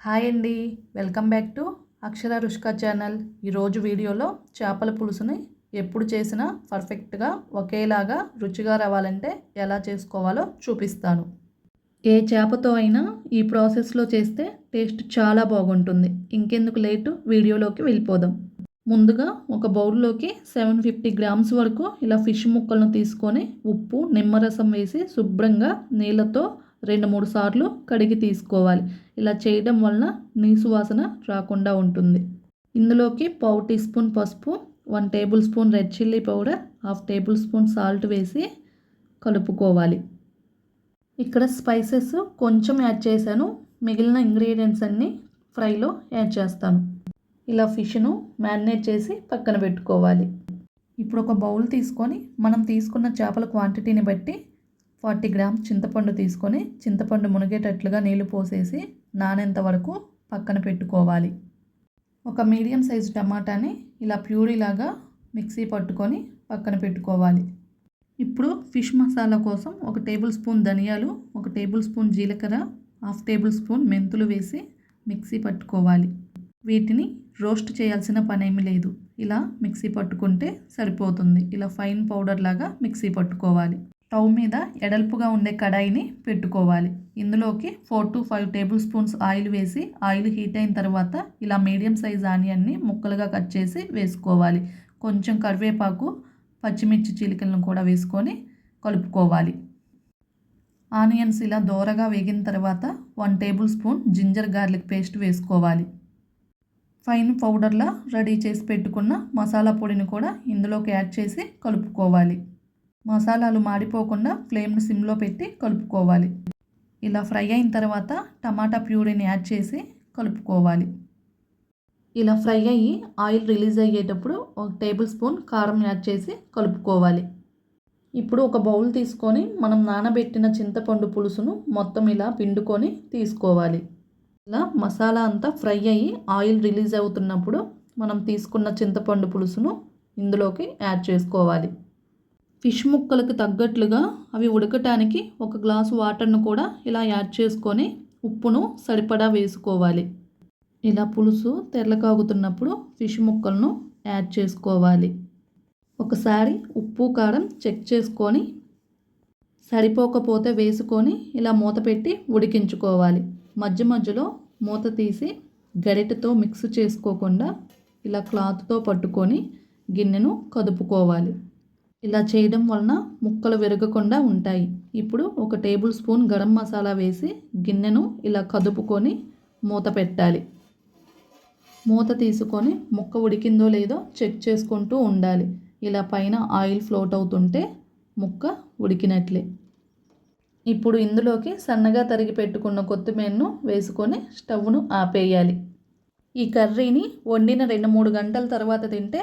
Hi అండి. Welcome back to Akshara Rushka channel. ఈరోజు వీడియోలో చేపల పులుసుని ఎప్పుడు చేసినా పర్ఫెక్ట్గా ఒకేలాగా రుచిగా రావాలంటే ఎలా చేసుకోవాలో చూపిస్తాను. ఏ చేపతో అయినా ఈ ప్రాసెస్లో చేస్తే టేస్ట్ చాలా బాగుంటుంది. ఇంకెందుకు లేటు వీడియోలోకి వెళ్ళిపోదాం. ముందుగా ఒక బౌల్లోకి సెవెన్ ఫిఫ్టీ గ్రామ్స్ వరకు ఇలా ఫిష్ ముక్కలను తీసుకొని ఉప్పు నిమ్మరసం వేసి శుభ్రంగా నీళ్ళతో రెండు మూడు సార్లు కడిగి తీసుకోవాలి. ఇలా చేయడం వలన నీసు వాసన రాకుండా ఉంటుంది. ఇందులోకి పావు టీ స్పూన్ పసుపు one tablespoon red chilli powder half tablespoon salt వేసి కలుపుకోవాలి. ఇక్కడ స్పైసెస్ కొంచెం యాడ్ చేశాను. మిగిలిన ఇంగ్రీడియంట్స్ అన్నీ ఫ్రైలో యాడ్ చేస్తాను. ఇలా ఫిష్ను మ్యారినేట్ చేసి పక్కన పెట్టుకోవాలి. ఇప్పుడు ఒక బౌల్ తీసుకొని మనం తీసుకున్న చేపల క్వాంటిటీని బట్టి ఫార్టీ గ్రామ్స్ చింతపండు తీసుకొని చింతపండు మునిగేటట్లుగా నీళ్ళు పోసేసి నానేంత వరకు పక్కన పెట్టుకోవాలి. ఒక మీడియం సైజు టమాటాని ఇలా ప్యూరీలాగా మిక్సీ పట్టుకొని పక్కన పెట్టుకోవాలి. ఇప్పుడు ఫిష్ మసాలా కోసం ఒక టేబుల్ స్పూన్ ధనియాలు ఒక టేబుల్ స్పూన్ జీలకర్ర హాఫ్ టేబుల్ స్పూన్ మెంతులు వేసి మిక్సీ పట్టుకోవాలి. వీటిని రోస్ట్ చేయాల్సిన పనేమి లేదు. ఇలా మిక్సీ పట్టుకుంటే సరిపోతుంది. ఇలా ఫైన్ పౌడర్ లాగా మిక్సీ పట్టుకోవాలి. స్టవ్ మీద ఎడల్పుగా ఉండే కడాయిని పెట్టుకోవాలి. ఇందులోకి four to five tablespoons oil వేసి ఆయిల్ హీట్ అయిన తర్వాత ఇలా మీడియం సైజ్ ఆనియన్ని ముక్కలుగా కట్ చేసి వేసుకోవాలి. కొంచెం కరివేపాకు పచ్చిమిర్చి చిలికలను కూడా వేసుకొని కలుపుకోవాలి. ఆనియన్స్ ఇలా దోరగా వేగిన తర్వాత one tablespoon ginger garlic paste వేసుకోవాలి. ఫైన్ పౌడర్లా రెడీ చేసి పెట్టుకున్న మసాలా పొడిని కూడా ఇందులోకి యాడ్ చేసి కలుపుకోవాలి. మసాలాలు మాడిపోకుండా ఫ్లేమ్ను సిమ్లో పెట్టి కలుపుకోవాలి. ఇలా ఫ్రై అయిన తర్వాత టమాటా ప్యూరీని యాడ్ చేసి కలుపుకోవాలి. ఇలా ఫ్రై అయ్యి ఆయిల్ రిలీజ్ అయ్యేటప్పుడు ఒక టేబుల్ స్పూన్ కారం యాడ్ చేసి కలుపుకోవాలి. ఇప్పుడు ఒక బౌల్ తీసుకొని మనం నానబెట్టిన చింతపండు పులుసును మొత్తం ఇలా పిండుకొని తీసుకోవాలి. ఇలా మసాలా అంతా ఫ్రై అయ్యి ఆయిల్ రిలీజ్ అవుతున్నప్పుడు మనం తీసుకున్న చింతపండు పులుసును ఇందులోకి యాడ్ చేసుకోవాలి. ఫిష్ ముక్కలకు తగ్గట్లుగా అవి ఉడకటానికి ఒక గ్లాసు వాటర్ను కూడా ఇలా యాడ్ చేసుకొని ఉప్పును సరిపడా వేసుకోవాలి. ఇలా పులుసు తెరలకాగుతున్నప్పుడు ఫిష్ ముక్కలను యాడ్ చేసుకోవాలి. ఒకసారి ఉప్పు కారం చెక్ చేసుకొని సరిపోకపోతే వేసుకొని ఇలా మూత పెట్టి ఉడికించుకోవాలి. మధ్య మధ్యలో మూత తీసి గరిటెతో మిక్స్ చేసుకోకుండా ఇలా క్లాత్తో పట్టుకొని గిన్నెను కదుపుకోవాలి. ఇలా చేయడం వలన ముక్కలు విరగకుండా ఉంటాయి. ఇప్పుడు ఒక టేబుల్ స్పూన్ గరం మసాలా వేసి గిన్నెను ఇలా కదుపుకొని మూత పెట్టాలి. మూత తీసుకొని ముక్క ఉడికిందో లేదో చెక్ చేసుకుంటూ ఉండాలి. ఇలా పైన ఆయిల్ ఫ్లోట్ అవుతుంటే ముక్క ఉడికినట్లే. ఇప్పుడు ఇందులోకి సన్నగా తరిగి పెట్టుకున్న కొత్తిమీరను వేసుకొని స్టవ్ను ఆపేయాలి. ఈ కర్రీని వండిన రెండు మూడు గంటల తర్వాత తింటే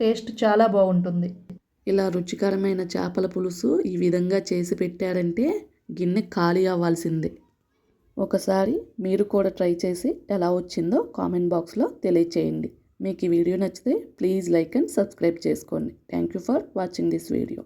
టేస్ట్ చాలా బాగుంటుంది. ఇలా రుచికరమైన చేపల పులుసు ఈ విధంగా చేసి పెట్టారంటే గిన్నె ఖాళీ అవ్వాల్సిందే. ఒకసారి మీరు కూడా ట్రై చేసి ఎలా వచ్చిందో కామెంట్ బాక్స్లో తెలియచేయండి. మీకు ఈ వీడియో నచ్చితే ప్లీజ్ లైక్ అండ్ సబ్స్క్రైబ్ చేసుకోండి. Thank you for watching this video.